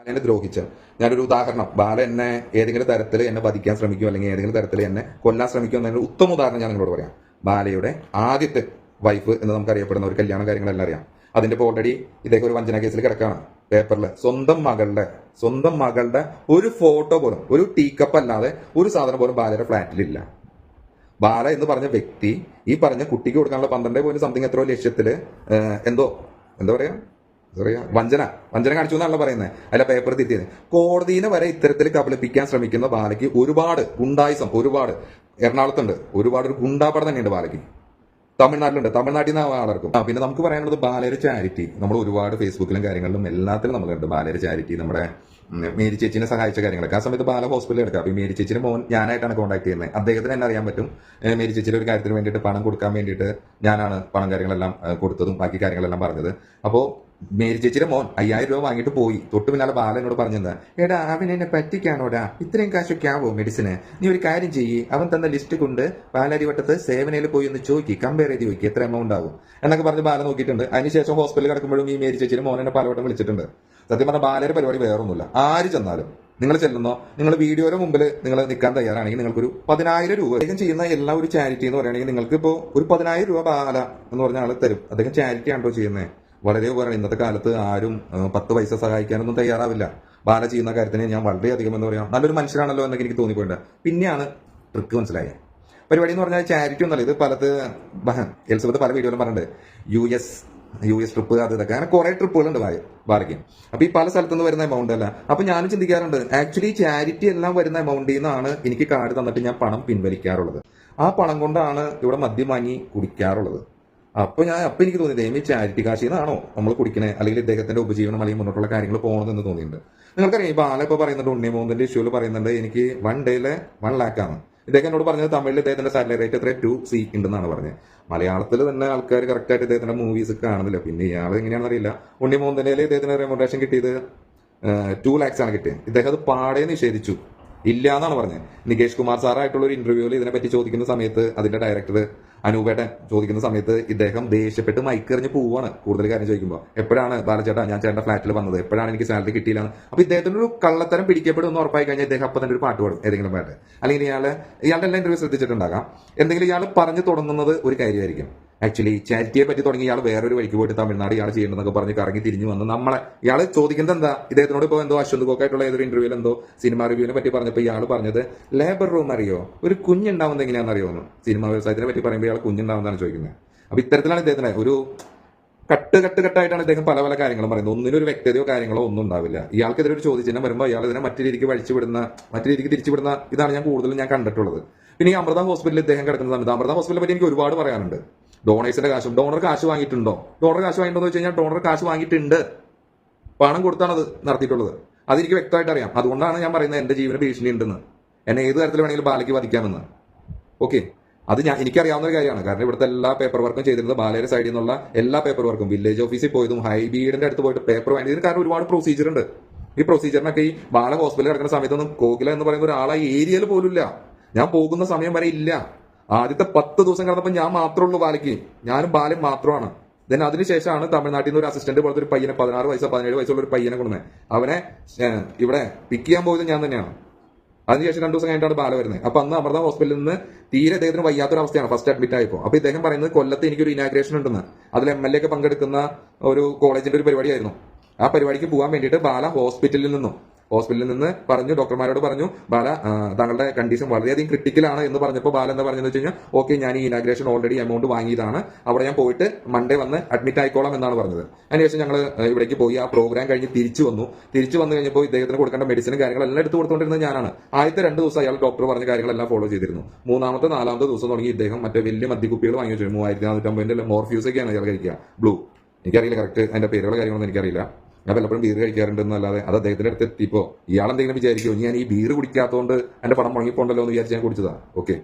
ബാലനെ ദ്രോഹിച്ച. ഞാനൊരു ഉദാഹരണം. ബാല എന്നെ ഏതെങ്കിലും തരത്തിൽ എന്നെ വധിക്കാൻ ശ്രമിക്കും അല്ലെങ്കിൽ ഏതെങ്കിലും തരത്തിൽ എന്നെ കൊല്ലാൻ ശ്രമിക്കും എന്നൊരു ഉത്തമ ഉദാഹരണം ഞാൻ നിങ്ങളോട് പറയാം. ബാലയുടെ ആദ്യത്തെ വൈഫ് എന്ന് നമുക്ക് അറിയപ്പെടുന്ന ഒരു കല്യാണം കാര്യങ്ങളെല്ലാം അറിയാം. അതിന്റെ ഇപ്പോൾ ഓൾറെഡി ഇദ്ദേഹം ഒരു വഞ്ചന കേസിൽ കിടക്കാണ്. പേപ്പറിൽ സ്വന്തം മകളുടെ സ്വന്തം മകളുടെ ഒരു ഫോട്ടോ പോലും ഒരു ടീ കപ്പ് അല്ലാതെ ഒരു സാധനം പോലും ബാലയുടെ ഫ്ലാറ്റിലില്ല ബാല എന്ന് പറഞ്ഞ വ്യക്തി ഈ പറഞ്ഞ കുട്ടിക്ക് കൊടുക്കാനുള്ള പന്ത്രണ്ട് പോയിന്റ് സംതിങ് എത്രയോ ലക്ഷ്യത്തിൽ എന്തോ എന്താ പറയാ? പറയാ വഞ്ചന. വഞ്ചന കാണിച്ചു എന്നാണല്ലോ പറയുന്നത് അല്ല പേപ്പർ തിരുത്തിയത്. കോടതിനെ വരെ ഇത്തരത്തിൽ കബളിപ്പിക്കാൻ ശ്രമിക്കുന്ന ബാലയ്ക്ക് ഒരുപാട് ഗുണ്ടായിസം ഒരുപാട്. എറണാകുളത്തുണ്ട്. ഒരുപാട് ഒരു ഗുണ്ടാപടം തന്നെയുണ്ട് ബാലയ്ക്ക്. തമിഴ്നാട്ടിലുണ്ട്. തമിഴ്നാട്ടിൽ നിന്ന് ആളർക്കും ആ പിന്നെ നമുക്ക് പറയാനുള്ളത് ബാലയുടെ ചാരിറ്റി. നമ്മൾ ഒരുപാട് ഫേസ്ബുക്കിലും കാര്യങ്ങളിലും എല്ലാത്തിലും നമ്മളുണ്ട് ബാലയുടെ ചാരിറ്റി നമ്മുടെ മേരി ചേച്ചിനെ സഹായിച്ച കാര്യങ്ങളൊക്കെ. ആ സമയത്ത് ബാല ഹോസ്പിറ്റലിൽ എടുക്കാം അപ്പൊ ഈ മേരി ചേച്ചിയുടെ മോൻ ഞാനായിട്ടാണ് കോൺടാക്ട് ചെയ്യുന്നത് അദ്ദേഹത്തിന് എന്നെ അറിയാൻ പറ്റും. മേരി ചേച്ചിയുടെ ഒരു കാര്യത്തിന് വേണ്ടിയിട്ട് പണം കൊടുക്കാൻ വേണ്ടിയിട്ട് ഞാനാണ് പണം കാര്യങ്ങളെല്ലാം കൊടുത്തതും ബാക്കി കാര്യങ്ങളെല്ലാം പറഞ്ഞത്. അപ്പോൾ മേരി ചേച്ചിയുടെ മോൻ അയ്യായിരം രൂപ വാങ്ങിയിട്ട് പോയി. തൊട്ട് പിന്നാലെ ബാല എന്നോട് പറഞ്ഞത് എടാ അവൻ എന്നെ പറ്റിക്കാണോടാ? ഇത്രയും കാശൊക്കെ ആവോ മെഡിസിന്? നീ ഒരു കാര്യം ചെയ്യ്. അവൻ തന്ന ലിസ്റ്റ് കൊണ്ട് പാലാരിവട്ടത്ത് സേവനയിൽ പോയി ഒന്ന് ചോദിക്കി കമ്പയർ ചെയ്ത് ചോദിക്കി എത്ര എമൗണ്ട് ആവും? എന്നൊക്കെ പറഞ്ഞ് ബാല നോക്കിയിട്ടുണ്ട്. അതിനുശേഷം ഹോസ്പിറ്റലിൽ കിടക്കുമ്പോഴും ഈ മേരി ചേച്ചിയുടെ മോൻ എന്നെ പലവട്ടം വിളിച്ചിട്ടുണ്ട്. സത്യം പറഞ്ഞ ബാലയുടെ പരിപാടി വേറൊന്നുമില്ല. ആര് ചെന്നാലും. നിങ്ങൾ ചെല്ലുന്നോ? നിങ്ങൾ വീഡിയോയുടെ മുമ്പിൽ നിങ്ങൾ നിൽക്കാൻ തയ്യാറാണെങ്കിൽ നിങ്ങൾക്കൊരു പതിനായിരം രൂപ. അദ്ദേഹം ചെയ്യുന്ന എല്ലാ ഒരു ചാരിറ്റി എന്ന് പറയുകയാണെങ്കിൽ നിങ്ങൾക്ക് ഇപ്പോൾ ഒരു പതിനായിരം രൂപ ബാല എന്ന് പറഞ്ഞ ആൾ തരും. അദ്ദേഹം ചാരിറ്റി ആണോ ചെയ്യുന്നത് വളരെ ഉപകാരം ഇന്നത്തെ കാലത്ത് ആരും പത്ത് പൈസ സഹായിക്കാനൊന്നും തയ്യാറാവില്ല. ബാല ചെയ്യുന്ന കാര്യത്തിന് ഞാൻ വളരെയധികം എന്ന് പറയാം നല്ലൊരു മനുഷ്യനാണല്ലോ എന്നൊക്കെ എനിക്ക് തോന്നിപ്പോയിട്ടുണ്ട്. പിന്നെയാണ് ട്രിക്ക് മനസ്സിലായത് പരിപാടി എന്ന് പറഞ്ഞാൽ ചാരിറ്റി ഒന്നല്ല ഇത് പലത് എലിസബത്ത് പല വീഡിയോയിലും പറഞ്ഞിട്ടുണ്ട്. U S U S trip അത് ഇതൊക്കെ. അങ്ങനെ കുറെ ട്രിപ്പുകളുണ്ട് ബാല- ബാലയ്ക്ക്. അപ്പൊ ഈ പല സ്ഥലത്തു നിന്ന് വരുന്ന എമൗണ്ട് അല്ല. അപ്പൊ ഞാനും ചിന്തിക്കാറുണ്ട് ആക്ച്വലി ചാരിറ്റി എല്ലാം വരുന്ന എമൗണ്ടിൽ നിന്നാണ് എനിക്ക് കാർഡ് തന്നിട്ട് ഞാൻ പണം പിൻവലിക്കാറുള്ളത്. ആ പണം കൊണ്ടാണ് ഇവിടെ മദ്യം വാങ്ങി കുടിക്കാറുള്ളത്. അപ്പൊ ഞാൻ അപ്പൊ എനിക്ക് തോന്നി ദൈവം ചാരിറ്റി കാശിൽ നിന്നാണോ നമ്മൾ കുടിക്കണേ? അല്ലെങ്കിൽ ഇദ്ദേഹത്തിന്റെ ഉപജീവനം അല്ലെങ്കിൽ മുന്നോട്ടുള്ള കാര്യങ്ങൾ പോകണമെന്ന് തോന്നിയിട്ടുണ്ട്. നിങ്ങൾക്കറിയാം ഇപ്പൊ ആലപ്പ പറയുന്നുണ്ട് ഉണ്ണി ഇഷ്യൂൽ പറയുന്നുണ്ട് എനിക്ക് വൺ ഡേയിലെ വൺ ലാക്ക് ആണ്. ഇദ്ദേഹം എന്നോട് പറഞ്ഞത് തമിഴിൽ ഇദ്ദേഹത്തിന്റെ സാലറി റേറ്റ് എത്ര ടു സി ഉണ്ടെന്നാണ് പറഞ്ഞത്. മലയാളത്തിൽ തന്നെ ആൾക്കാർ കറക്റ്റ് ആയിട്ട് ഇദ്ദേഹത്തിന്റെ മൂവീസ് കാണുന്നില്ല. പിന്നെ ഇയാൾ എങ്ങനെയാണെന്ന് അറിയില്ല. ഉണ്ണി ഇദ്ദേഹത്തിന് റെമോഡേഷൻ കിട്ടിയത് ടു ലാക്സ് ആണ് കിട്ടിയത്. ഇദ്ദേഹം അത് പാടെ നിഷേധിച്ചു. ഇല്ല എന്നാണ് പറഞ്ഞത്. നികേഷ് കുമാർ സാറായിട്ടുള്ള ഒരു ഇന്റർവ്യൂവിൽ ഇതിനെപ്പറ്റി ചോദിക്കുന്ന സമയത്ത് അതിന്റെ ഡയറക്ടർ അനൂപേട്ടൻ ചോദിക്കുന്ന സമയത്ത് ഇദ്ദേഹം ദേഷ്യപ്പെട്ട് മൈക്കെറിഞ്ഞ് പോവാണ് കൂടുതൽ കാര്യം ചോദിക്കുമ്പോൾ എപ്പോഴാണ് ബാലചേട്ടാ ഞാൻ ചേട്ടന്റെ ഫ്ലാറ്റിൽ വന്നത്? എപ്പോഴാണ് എനിക്ക് സാലറി കിട്ടിയില്ല അപ്പൊ ഇദ്ദേഹത്തിന് ഒരു കള്ളത്തരം പിടിക്കപ്പെടും എന്ന് ഉറപ്പായി കഴിഞ്ഞാൽ ഇദ്ദേഹം അപ്പൊ തന്നെ ഒരു പാട്ട് പാടും ഏതെങ്കിലും പാട്ട്. അല്ലെങ്കിൽ ഇയാൾ ഇയാളുടെ എല്ലാ ഇന്റർവ്യൂ ശ്രദ്ധിച്ചിട്ടുണ്ടാകാം. എന്തെങ്കിലും ഇയാൾ പറഞ്ഞു തുടങ്ങുന്നത് ഒരു കാര്യമായിരിക്കും. ആക്ച്വലി ചാരിറ്റിയെ പറ്റി തുടങ്ങി ഇയാൾ വേറൊരു വഴിക്ക് പോയിട്ട് തമിഴ്നാട് ഇയാൾ ചെയ്യണമെന്നൊക്കെ പറഞ്ഞ് കറങ്ങി തിരിഞ്ഞു വന്ന്. നമ്മളെ ഇയാൾ ചോദിക്കുന്നത് എന്താ? ഇദ്ദേഹത്തിനോട് ഇപ്പോൾ എന്തോ അശ്വന്ത് കോക്കായിട്ടുള്ള ഏതൊരു ഇന്റർവ്യൂവിൽ എന്തോ സിനിമ റിവ്യൂവിനെ പറ്റി പറഞ്ഞപ്പോൾ ഇയാൾ പറഞ്ഞത് ലേബർ റൂം അറിയോ? ഒരു കുഞ്ഞുണ്ടാവുന്നത് എങ്ങനെയാണെന്ന് അറിയുമെന്ന് സിനിമ വ്യവസായത്തിനെ പറ്റി പറയുമ്പോൾ ഇയാൾ കുഞ്ഞുണ്ടാവുന്നതാണ് ചോദിക്കുന്നത്. അപ്പൊ ഇത്തരത്തിലാണ് ഇദ്ദേഹത്തിന് ഒരു കട്ട് കട്ട് കട്ടായിട്ടാണ് ഇദ്ദേഹം പല പല കാര്യങ്ങളും പറയുന്നത്. ഒന്നിനും ഒരു വ്യക്തതയോ കാര്യങ്ങളോ ഒന്നും ഉണ്ടാവില്ല. ഇയാൾക്കെതിരെ ഒരു ചോദ്യചിഹ്നം വരുമ്പോൾ ഇയാൾ ഇതിനെ മറ്റു രീതിക്ക് വഴിച്ചുവിടുന്ന മറ്റു രീതിക്ക് തിരിച്ചുവിടുന്ന ഇതാണ് ഞാൻ കൂടുതലും ഞാൻ കണ്ടിട്ടുള്ളത്. പിന്നെ ഈ അമൃത ഹോസ്പിറ്റലിൽ ഇദ്ദേഹം കിടക്കുന്ന സമയത്ത് അമൃത ഹോസ്പിറ്റലിനെ പറ്റി എനിക്ക് ഒരുപാട് പറയാനുണ്ട്. ഡോണേഴ്സിന്റെ കാശും. ഡോണർ കാശ് വാങ്ങിയിട്ടുണ്ടോ? ഡോണർ കാശ് വാങ്ങിയിട്ടുണ്ടോ എന്ന് വെച്ച് കഴിഞ്ഞാൽ ഡോണർ കാശ് വാങ്ങിയിട്ടുണ്ട്. പണം കൊടുത്താണ് അത് നടത്തിയിട്ടുള്ളത്. അതെനിക്ക് വ്യക്തമായിട്ട് അറിയാം. അതുകൊണ്ടാണ് ഞാൻ പറയുന്നത് എന്റെ ജീവന ഭീഷണി ഉണ്ടെന്ന് എന്നെ ഏത് തരത്തിൽ വേണമെങ്കിലും ബാലയ്ക്ക് വധിക്കാമെന്ന്. ഓക്കെ. അത് ഞാൻ എനിക്കറിയാവുന്ന ഒരു കാര്യമാണ്. കാരണം ഇവിടുത്തെ എല്ലാ പേപ്പർ വർക്കും ചെയ്തിരുന്നത് ബാലയുടെ സൈഡിൽ നിന്നുള്ള എല്ലാ പേപ്പർ വർക്കും വില്ലേജ് ഓഫീസിൽ പോയതും ഹൈബീഡിന്റെ അടുത്ത് പോയിട്ട് പേപ്പർ വാങ്ങിയതിന് കാരണം ഒരുപാട് പ്രൊസീജിയർ ഉണ്ട്. ഈ പ്രൊസീജിയറിനൊക്കെ ഈ ബാല ഹോസ്പിറ്റലിൽ കിടക്കുന്ന സമയത്തൊന്നും കോകില എന്ന് പറയുന്ന ഒരാളെ ഏരിയയിൽ പോലും ഇല്ല ഞാൻ പോകുന്ന സമയം വരെ ഇല്ല. ആദ്യത്തെ പത്ത് ദിവസം കടന്നപ്പോൾ ഞാൻ മാത്രമേ ഉള്ളൂ ബാലയ്ക്ക്. ഞാനും ബാലയും മാത്രമാണ്. ദെൻ അതിനുശേഷമാണ് തമിഴ്നാട്ടിൽ നിന്ന് ഒരു അസിസ്റ്റന്റ് പോലത്തെ ഒരു പയ്യനെ പതിനാറ് വയസ്സോ പതിനേഴ് വയസ്സുള്ള ഒരു പയ്യനെ കൊണ്ടുവന്നത്. അവനെ ഇവിടെ പിക്ക് ചെയ്യാൻ പോയത് ഞാൻ തന്നെയാണ്. അതിനുശേഷം രണ്ടു ദിവസം കഴിഞ്ഞിട്ടാണ് ബാല വരുന്നത്. അപ്പൊ അന്ന് അമൃത ഹോസ്പിറ്റലിൽ നിന്ന് തീരെ അദ്ദേഹത്തിന് വയ്യാത്തൊരു അവസ്ഥയാണ്. ഫസ്റ്റ് അഡ്മിറ്റ് ആയപ്പോൾ അപ്പൊ ഇദ്ദേഹം പറയുന്നത് കൊല്ലത്ത് എനിക്കൊരു ഇനാഗ്രേഷൻ ഉണ്ടെന്ന്. അതിൽ എം എൽ എ ഒക്കെ പങ്കെടുക്കുന്ന ഒരു കോളേജിന്റെ ഒരു പരിപാടിയായിരുന്നു. ആ പരിപാടിക്ക് പോകാൻ വേണ്ടിയിട്ട് ബാല ഹോസ്പിറ്റലിൽ നിന്നും. ഹോസ്പിറ്റലിൽ നിന്ന് പറഞ്ഞു ഡോക്ടർമാരോട് പറഞ്ഞു ബാല താങ്കളുടെ കണ്ടീഷൻ വളരെയധികം ക്രിട്ടിക്കലാണ് എന്ന് പറഞ്ഞപ്പോൾ ബാല എന്താ പറഞ്ഞതെന്ന് വെച്ച് ഓക്കെ ഞാൻ ഈ ഇനാഗ്രേഷൻ ഓൾറെഡി എമൗണ്ട് വാങ്ങിയതാണ്. അവിടെ ഞാൻ പോയിട്ട് മൺഡേ വന്ന് അഡ്മിറ്റ് ആയിക്കോളാം എന്നാണ് പറഞ്ഞത്. അതിനുശേഷം ഞങ്ങൾ ഇവിടേക്ക് പോയി ആ പ്രോഗ്രാം കഴിഞ്ഞ് തിരിച്ചു വന്നു. തിരിച്ചു വന്നു കഴിഞ്ഞപ്പോൾ ഇദ്ദേഹത്തിന് കൊടുക്കേണ്ട മെഡിസിനും കാര്യങ്ങളെല്ലാം എടുത്തു കൊടുത്തുകൊണ്ടിരുന്നത് ഞാനാണ്. ആദ്യത്തെ രണ്ട് ദിവസം അയാൾ ഡോക്ടർ പറഞ്ഞ കാര്യങ്ങളെല്ലാം ഫോളോ ചെയ്തിരുന്നു. മൂന്നാമത്തെ നാലാമത്തെ ദിവസം തുടങ്ങി ഇദ്ദേഹം മറ്റേ വലിയ മദ്യക്കുപ്പികൾ വാങ്ങി വെച്ചു മൂവായിരത്തി നാനൂറ്റമ്പതിന്റെ മോർഫ്യൂസ് ഒക്കെയാണ് ഇയാൾ കഴിക്കുക. ബ്ലൂ. എനിക്കറിയില്ല കറക്റ്റ് അതിന്റെ പേരുകൾ കാര്യങ്ങളൊന്നും എനിക്കറിയില്ല. ഞാൻ പലപ്പോഴും ബീർ കഴിക്കാറുണ്ടെന്നല്ലാതെ അത് അദ്ദേഹത്തിന്റെ അടുത്ത് എത്തിയപ്പോ ഇയാളെന്തെങ്കിലും വിചാരിക്കുമോ ഞാൻ ഈ ബീർ കുടിക്കാത്തതുകൊണ്ട് എന്റെ പണം മുടങ്ങിപ്പോണ്ടല്ലോ എന്ന് വിചാരിച്ച് ഞാൻ കുടിച്ചതാ. ഓക്കെ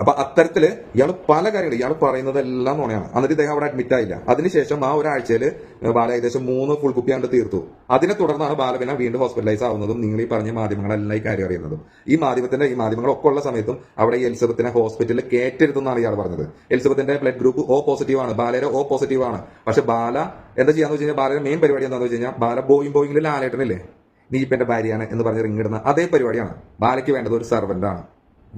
അപ്പൊ അത്തരത്തിൽ ഇയാൾ പല കാര്യങ്ങളും ഇയാൾ പറയുന്നതെല്ലാം നുണയാണ്. എന്നിട്ട് ഇദ്ദേഹം അവിടെ അഡ്മിറ്റ് ആയില്ല. അതിനുശേഷം ആ ഒരാഴ്ചയിൽ ബാല ഏകദേശം മൂന്ന് ഫുൾ കുപ്പി കണ്ട് തീർത്തു. അതിനെ തുടർന്നാണ് ബാലവിന വീണ്ടും ഹോസ്പിറ്റലൈസ് ആവുന്നതും നിങ്ങൾ ഈ പറഞ്ഞ മാധ്യമങ്ങളെല്ലാം ഈ കാര്യം അറിയുന്നതും. ഈ മാധ്യമത്തിന്റെ ഈ മാധ്യമങ്ങളൊക്കെ ഉള്ള സമയത്തും അവിടെ ഈ എലിസബത്തിനെ ഹോസ്പിറ്റലിൽ കയറ്റരുതെന്നാണ് ഇയാൾ പറഞ്ഞത്. എലിസബത്തിന്റെ ബ്ലഡ് ഗ്രൂപ്പ് ഓ പോസിറ്റീവ് ആണ്. ബാലയുടെ ഓ പോസിറ്റീവ് ആണ്. പക്ഷെ ബാല എന്താ ചെയ്യാന്ന് വെച്ച് കഴിഞ്ഞാൽ ബാലയുടെ മെയിൻ പരിപാടി എന്താണെന്ന് വെച്ച് കഴിഞ്ഞാൽ ബാല ബോയിങ് ബോയിങ്ങിൽ ആലേട്ടനില്ലേ നീ ഇപ്പൊ എന്റെ ഭാര്യയാണ് എന്ന് പറഞ്ഞ് റിങ്ങിടുന്ന അതേ പരിപാടിയാണ്. ബാലയ്ക്ക് വേണ്ടത് ഒരു സെർവന്റ് ആണ്.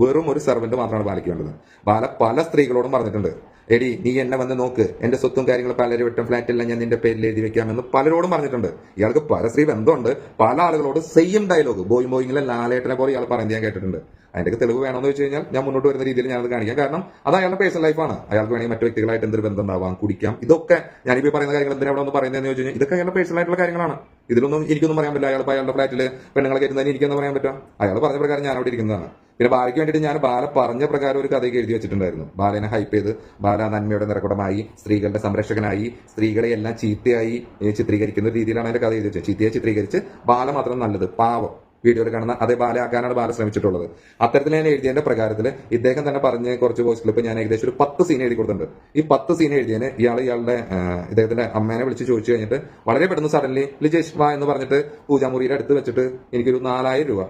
വെറും ഒരു സെർവന്റ് മാത്രമാണ് പാലിക്കേണ്ടത് ബാല പല സ്ത്രീകളോടും പറഞ്ഞിട്ടുണ്ട്. എടി നീ എന്നെ വന്ന് നോക്ക്. എന്റെ സ്വത്തും കാര്യങ്ങളും പലരും വിട്ടും ഫ്ലാറ്റെല്ലാം ഞാൻ നിന്റെ പേരിൽ എഴുതി വെക്കാമെന്ന് പലരോടും പറഞ്ഞിട്ടുണ്ട്. ഇയാൾക്ക് പല സ്ത്രീ ബന്ധമുണ്ട്. പല ആളുകളോട് സെയിം ഡയലോഗ് ബോയ് ബോയിങ്ങിലെ ലാലേട്ടനെ പോലെ ഇയാൾ പറയുന്നത് ഞാൻ കേട്ടിട്ടുണ്ട്. അതിന്റെ തെളിവ് വേണമെന്ന് വെച്ച് കഴിഞ്ഞാൽ ഞാൻ മുന്നോട്ട് വരുന്ന രീതിയിൽ ഞാനത് കാണിക്കാം. കാരണം അത് അയാളുടെ പേഴ്സണൽ ലൈഫാണ് അയാൾക്ക് വേണമെങ്കിൽ മറ്റു വ്യക്തികളായിട്ട് എന്തൊരു ബന്ധം ഉണ്ടാവാം കുടിക്കാം. ഇതൊക്കെ ഞാനിപ്പോ ഈ പറയുന്ന കാര്യങ്ങൾ എന്തിനാ അവിടെ ഒന്ന് പറയുന്നതെന്ന് ചോദിച്ചു കഴിഞ്ഞാൽ ഇതൊക്കെ അയാളുടെ പേഴ്സണൽ ആയിട്ടുള്ള കാര്യങ്ങളാണ്. ഇതിലൊന്നും എനിക്കൊന്നും പറയാൻ പറ്റില്ല. അയാൾ അയാളുടെ ഫ്ലാറ്റിൽ പെണ്ണുങ്ങളെ കയറ്റുന്നതിന് എനിക്കെന്ന് പറയാൻ പറ്റും അയാൾ പറഞ്ഞ പ്രകാരം ഞാൻ അവിടെ ഇരിക്കുന്നതാണ്. പിന്നെ ബാലയ്ക്ക് വേണ്ടിയിട്ട് ഞാൻ ബാല പറഞ്ഞ പ്രകാരം ഒരു കഥയൊക്കെ എഴുതി വെച്ചിട്ടുണ്ടായിരുന്നു. ബാലനെ ഹൈപ്പ് ചെയ്ത് ബാല നന്മയുടെ നിറകുടമായി സ്ത്രീകളുടെ സംരക്ഷകനായി സ്ത്രീകളെ എല്ലാം ചീത്തയായി ചിത്രീകരിക്കുന്ന രീതിയിലാണ് അതിന്റെ കഥ എഴുതി വെച്ചത്. ചീത്തയെ ചിത്രീകരിച്ച് ബാല മാത്രം നല്ലത്. പാവം. വീഡിയോയിൽ കാണുന്ന അതേ ബാലയാക്കാനാണ് ബാല ശ്രമിച്ചിട്ടുള്ളത്. അത്തരത്തിൽ ഞാൻ എഴുതിയതിന്റെ പ്രകാരത്തിൽ ഇദ്ദേഹം തന്നെ പറഞ്ഞ കുറച്ച് വോയിസ് ക്ലിപ്പ് ഞാൻ ഏകദേശം ഒരു പത്ത് സീൻ എഴുതി കൊടുത്തിട്ടുണ്ട്. ഈ പത്ത് സീൻ എഴുതിയതിന് ഇയാൾ ഇയാളുടെ ഇദ്ദേഹത്തിന്റെ അമ്മേനെ വിളിച്ച് ചോദിച്ചു കഴിഞ്ഞിട്ട് വളരെ പെട്ടെന്ന് സഡൻലി ലിജേഷ് വാ എന്ന് പറഞ്ഞിട്ട് പൂജാമുറിയുടെ അടുത്ത് വെച്ചിട്ട് എനിക്കൊരു നാലായിരം രൂപ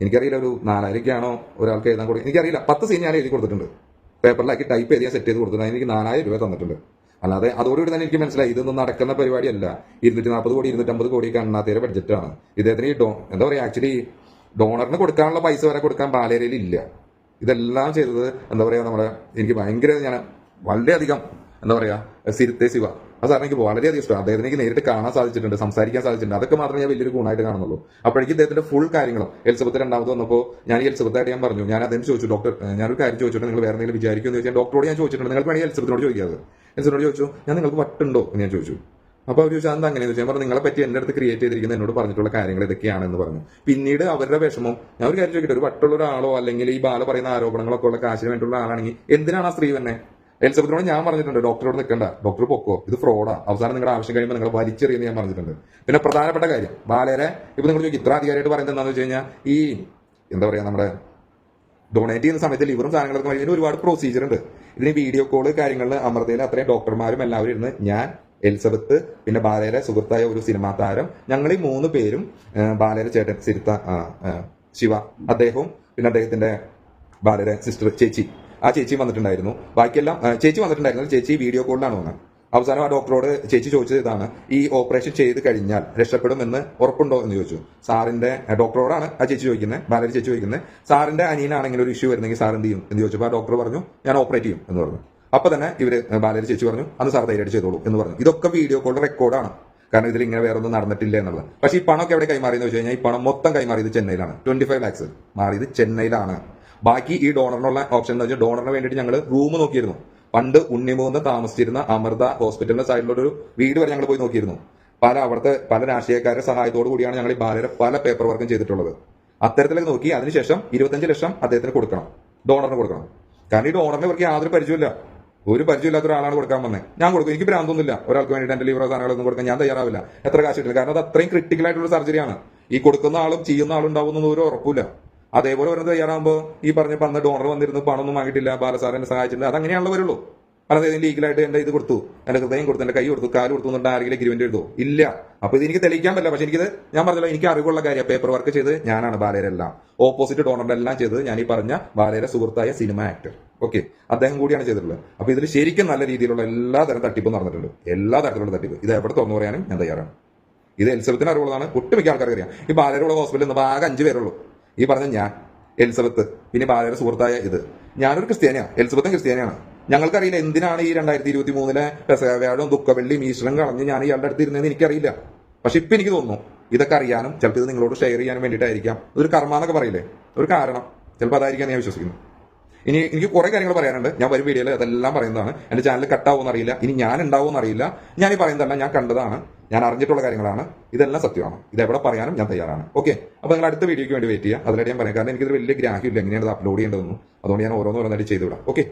എനിക്കറിയില്ല ഒരു നാലായിരക്കാണോ ഒരാൾക്ക് എഴുതാൻ കൊടുക്കുക എനിക്കറിയില്ല. പത്ത് സീൻ ഞാൻ എഴുതി കൊടുത്തിട്ടുണ്ട്. പേപ്പറിലാക്കി ടൈപ്പ് ചെയ്ത് ഞാൻ സെറ്റ് ചെയ്ത് കൊടുത്തിട്ടുണ്ട്. എനിക്ക് നാലായിരം രൂപ തന്നിട്ടുണ്ട്. അല്ലാതെ അതോടുകൂടി തന്നെ എനിക്ക് മനസ്സിലായി ഇതൊന്നും നടക്കുന്ന പരിപാടിയല്ല. ഇരുന്നൂറ്റി നാൽപ്പത് കോടി ഇരുന്നൂറ്റമ്പത് കോടി കണ്ണാത്തേരെ ബഡ്ജറ്റാണ് ഇദ്ദേഹത്തിന് ഈ ഡോ എന്താ പറയുക ആക്ച്വലി ഡോണറിന് കൊടുക്കാനുള്ള പൈസ വരെ കൊടുക്കാൻ ബാലേരയിൽ ഇല്ല. ഇതെല്ലാം ചെയ്തത് എന്താ പറയുക നമ്മുടെ എനിക്ക് ഭയങ്കര ഞാൻ വളരെയധികം എന്താ പറയുക സിരുത്തെ ശിവ. ആ സാറിന് എനിക്ക് വളരെയധികം ഇഷ്ടം അദ്ദേഹത്തിന് എനിക്ക് നേരിട്ട് കാണാൻ സാധിച്ചിട്ടുണ്ട് സംസാരിക്കാൻ സാധിച്ചിട്ടുണ്ട്. അതൊക്കെ മാത്രമേ ഞാൻ വലിയൊരു ഗുണമായിട്ട് കാണുന്നുള്ളൂ. അപ്പോഴേക്കും അദ്ദേഹത്തിന്റെ ഫുൾ കാര്യങ്ങളും എലിസബത്ത് രണ്ടാമത് വന്നപ്പോൾ ഞാൻ ഈ എലിസബത്തായിട്ട് ഞാൻ പറഞ്ഞു ഞാൻ അദ്ദേഹം ചോദിച്ചു? ഡോക്ടർ ഞാനൊരു കാര്യം ചോദിച്ചിട്ട് നിങ്ങൾ വേറെ എന്തെങ്കിലും വിചാരിക്കുമെന്ന് ചോദിച്ചാൽ ഡോക്ടറോട് ഞാൻ ചോദിച്ചിട്ടുണ്ട്. നിങ്ങൾ വേണമെങ്കിൽ എലിസബത്തിനോട് ചോദിക്കാതെ എലിസബത്തിനോട് ചോദിച്ചു ഞാൻ നിങ്ങൾക്ക് വട്ടുണ്ടോ എന്ന് ഞാൻ ചോദിച്ചു. അപ്പോൾ അവർ ചോദിച്ചാൽ എന്താ അങ്ങനെയെന്ന് വെച്ചാൽ പറഞ്ഞു നിങ്ങളെ പറ്റി എന്റെ അടുത്ത് ക്രിയേറ്റ് ചെയ്തിരിക്കുന്ന എന്നോട് പറഞ്ഞിട്ടുള്ള കാര്യങ്ങൾ ഇതൊക്കെയാണെന്ന് പറഞ്ഞു. പിന്നീട് അവരുടെ വിഷമം ഞാൻ ഒരു കാര്യം ചോദിക്കട്ടെ ഒരു വട്ടുള്ള ഒരാളോ അല്ലെങ്കിൽ ഈ ബാല പറയുന്ന ആരോപണങ്ങളൊക്കെ ഉള്ള കാശിന് വേണ്ടിയുള്ള ആളാണെങ്കിൽ എന്തിനാണ് ആ സ്ത്രീ തന്നെ എലിസബത്തിനോട് ഞാൻ പറഞ്ഞിട്ടുണ്ട് ഡോക്ടറോട് നിൽക്കണ്ട ഡോക്ടർ പൊക്കോ ഇത് ഫ്രോഡാ. അവസാനം നിങ്ങളുടെ ആവശ്യം കഴിയുമ്പോൾ നിങ്ങൾ വലിച്ചെറിയെന്ന് ഞാൻ പറഞ്ഞിട്ടുണ്ട്. പിന്നെ പ്രധാനപ്പെട്ട കാര്യം ബാലരെ ഇപ്പൊ നിങ്ങൾ ചോദിക്കും ഇത്ര അധികാരമായിട്ട് പറയുന്നത് എന്താണെന്ന് വെച്ച് കഴിഞ്ഞാൽ ഈ എന്താ പറയാ നമ്മുടെ ഡൊണേറ്റ് ചെയ്യുന്ന സമയത്ത് ലിവറും സാധനങ്ങളൊക്കെ. ഇതിന് ഒരുപാട് പ്രൊസീജിയർ ഉണ്ട്. ഇതിന് വീഡിയോ കോൾ കാര്യങ്ങളിൽ അമൃതയിൽ അത്രയും ഡോക്ടർമാരും എല്ലാവരും ഇരുന്ന് ഞാൻ എലിസബത്ത് പിന്നെ ബാലയുടെ സുഹൃത്തായ ഒരു സിനിമാ താരം ഞങ്ങൾ ഈ മൂന്ന് പേരും ബാലയുടെ ചേട്ടൻ സിരുത്ത ശിവ അദ്ദേഹവും പിന്നെ അദ്ദേഹത്തിന്റെ ബാലയുടെ സിസ്റ്റർ ചേച്ചി. ആ ചേച്ചി വന്നിട്ടുണ്ടായിരുന്നു. ബാക്കിയെല്ലാം ചേച്ചി വന്നിട്ടുണ്ടായിരുന്നു ചേച്ചി വീഡിയോ കോളിലാണ് വന്നത്. അവസാനം ആ ഡോക്ടറോട് ചേച്ചി ചോദിച്ചത് ഇതാണ് ഈ ഓപ്പറേഷൻ ചെയ്ത് കഴിഞ്ഞാൽ രക്ഷപ്പെടുമെന്ന് ഉറപ്പുണ്ടോ? എന്ന് ചോദിച്ചു. സാറിന്റെ ഡോക്ടറോടാണ് ആ ചേച്ചി ചോദിക്കുന്നത് ബാലരി ചേച്ചി ചോദിക്കുന്നത്. സാറിന്റെ അനിയനാണെങ്കിൽ ഒരു ഇഷ്യൂ വരുന്നെങ്കിൽ സാർ എന്ത് ചെയ്യും? എന്ന് ചോദിച്ചപ്പോൾ ആ ഡോക്ടർ പറഞ്ഞു ഞാൻ ഓപ്പറേറ്റ് ചെയ്യും എന്ന് പറഞ്ഞു. അപ്പൊ തന്നെ ഇവർ ബാലരി ചേച്ചി പറഞ്ഞു അന്ന് സാർ ധൈര്യമായിട്ട് ചെയ്തോളൂ എന്ന് പറഞ്ഞു. ഇതൊക്കെ വീഡിയോ കോളിന്റെ റെക്കോർഡാണ് കാരണം ഇതിൽ ഇങ്ങനെ വേറെ ഒന്നും നടന്നിട്ടില്ല എന്നുള്ളത്. പക്ഷേ ഈ പണമൊക്കെ എവിടെ കൈമാറിയെന്ന് വെച്ച് കഴിഞ്ഞാൽ ഈ പണം മൊത്തം കൈമാറിയത് ചെന്നൈയിലാണ്. ട്വന്റി ഫൈവ് ലാക്സ് മാറിയത് ചെന്നൈയിലാണ്. ബാക്കി ഈ ഡോണറിനുള്ള ഓപ്ഷൻ എന്ന് വെച്ചാൽ ഡോണറിന് വേണ്ടിയിട്ട് ഞങ്ങൾ റൂം നോക്കിയിരുന്നു. പണ്ട് ഉണ്ണിമൂന്ന് താമസിച്ചിരുന്ന അമൃത ഹോസ്പിറ്റലിന്റെ സൈഡിലൊരു വീട് വരെ ഞങ്ങൾ പോയി നോക്കിയിരുന്നു. പല അവിടുത്തെ പല രാഷ്ട്രീയക്കാരുടെ സഹായത്തോടു കൂടിയാണ് ഞങ്ങൾ ഈ ബാലരെ പല പേപ്പർ വർക്കും ചെയ്തിട്ടുള്ളത്. അത്തരത്തിലേക്ക് നോക്കി അതിനുശേഷം ഇരുപത്തഞ്ച് ലക്ഷം അദ്ദേഹത്തിന് കൊടുക്കണം. ഡോണറിന് കൊടുക്കണം. കാരണം ഈ ഡോണറിന് ഇവർക്ക് യാതൊരു പരിചയമില്ല ഒരു പരിചയമില്ലാത്ത ഒരാളാണ് കൊടുക്കാൻ വന്നത് ഞാൻ കൊടുക്കും. എനിക്ക് ഭ്രാന്തൊന്നുമില്ല. ഒരാൾക്ക് വേണ്ടിയിട്ട് എന്റെ ലീവറോ സാധനങ്ങളൊന്നും കൊടുക്കാൻ ഞാൻ തയ്യാറാവില്ല. എത്ര കാശ് കിട്ടില്ല. കാരണം അത് അത്രയും ക്രിട്ടിക്കൽ ആയിട്ടുള്ള സർജറിയാണ് ഈ കൊടുക്കുന്ന ആളും ചെയ്യുന്ന ആളും ഉണ്ടാവുന്ന ഒരു ഉറപ്പില്ല അതേപോലെ ഓരോ തയ്യാറാകുമ്പോൾ ഈ പറഞ്ഞ പന്ന് ഡോണർ വന്നിരുന്നു പണമൊന്നും വാങ്ങിയിട്ടില്ല ബാലസാർ എന്നെ സഹായിച്ചിട്ടുണ്ട് അതങ്ങനെയാണല്ലോ വരുള്ളൂ. അല്ലാതെ ഇതിന് ലീഗലായിട്ട് എന്റെ ഇത് കൊടുത്തു എന്റെ ഹൃദയം കൊടുത്തു എന്റെ കൈ കൊടുത്തു കാൽ കൊടുത്തു എന്നിട്ട് ആരെങ്കിലും എഗ്രിമെന്റ് എഴുതോ ഇല്ല. അപ്പൊ ഇത് എനിക്ക് തെളിയിക്കാൻ പറ്റില്ല. പക്ഷെ എനിക്കിത് ഞാൻ പറഞ്ഞല്ലോ എനിക്ക് അറിവുള്ള കാര്യം. പേപ്പർ വർക്ക് ചെയ്ത് ഞാനാണ് ബാലരെല്ലാം. ഓപ്പോസിറ്റ് ഡോണറിന്റെ എല്ലാം ചെയ്തത് ഞാൻ ഈ പറഞ്ഞ ബാലയുടെ സുഹൃത്തായ സിനിമ ആക്ടർ ഓക്കെ അദ്ദേഹം കൂടിയാണ് ചെയ്തിട്ടുള്ളത്. അപ്പൊ ഇതിൽ ശരിക്കും നല്ല രീതിയിലുള്ള എല്ലാ തരം തട്ടിപ്പും നടന്നിട്ടുണ്ട്. എല്ലാ തരത്തിലുള്ള തട്ടിപ്പ്. ഇത് എവിടെ തുറന്നു പറയാനും ഞാൻ തയ്യാറാണ്. ഇത് എലിസബത്തിന് അറിവുള്ളതാണ്. ഒട്ടുമിക്ക ആൾക്കാർക്ക് അറിയാം. ഈ ബാലരുടെ ഹോസ്പിറ്റലിൽ നിന്ന് ആകെ അഞ്ച് പേരുള്ളൂ. ഈ പറഞ്ഞ ഞാൻ എലിസബത്ത് പിന്നെ ബാലയുടെ സുഹൃത്തായ ഇത്. ഞാനൊരു ക്രിസ്ത്യാനിയാണ് എലിസബത്തും ക്രിസ്ത്യാനിയാണ്. ഞങ്ങൾക്കറിയില്ല എന്തിനാണ് ഈ രണ്ടായിരത്തി ഇരുപത്തി മൂന്നിലെ പെസവ്യാഴവും ദുഃഖവെള്ളിയും ഈശ്വരം കളഞ്ഞ് ഞാൻ ഇയാളുടെ അടുത്ത് ഇരുന്നതെന്ന് എനിക്കറിയില്ല. പക്ഷെ ഇപ്പൊ എനിക്ക് തോന്നുന്നു ഇതൊക്കെ അറിയാനും ചിലപ്പോൾ ഇത് നിങ്ങളോട് ഷെയർ ചെയ്യാനും വേണ്ടിയിട്ടായിരിക്കാം. ഇതൊരു കർമ്മ എന്നൊക്കെ പറയില്ലേ? ഒരു കാരണം. ചിലപ്പോൾ അതായിരിക്കാം ഞാൻ വിശ്വസിക്കുന്നു. ഇനി എനിക്ക് കുറെ കാര്യങ്ങൾ പറയാനുണ്ട്. ഞാൻ വരും വീഡിയോയിൽ അതെല്ലാം പറയുന്നതാണ്. എന്റെ ചാനൽ കട്ടാവുമെന്ന് അറിയില്ല. ഇനി ഞാൻ ഉണ്ടാവുമെന്ന് അറിയില്ല. ഞാൻ ഈ പറയുന്നതല്ല ഞാൻ കണ്ടതാണ്. ഞാൻ അറിഞ്ഞിട്ടുള്ള കാര്യങ്ങളാണ്. ഇതെല്ലാം സത്യമാണ്. ഇത് എവിടെ പറയാനും ഞാൻ തയ്യാറാണ്. ഓക്കെ അപ്പൊ നിങ്ങൾ അടുത്ത വീഡിയോയ്ക്ക് വേണ്ടി വെയിറ്റ് ചെയ്യുക. അതിലായിട്ട് ഞാൻ പറയാം. കാരണം എനിക്കിത് വലിയ ഗ്രാഹ്യമില്ല എങ്ങനെയാണ് ഇത് അപ്ലോഡ് ചെയ്യേണ്ടതെന്നും. അതുകൊണ്ട് ഞാൻ ഓരോന്നോരോന്നായിട്ട് ചെയ്തു വിടാം ഓക്കെ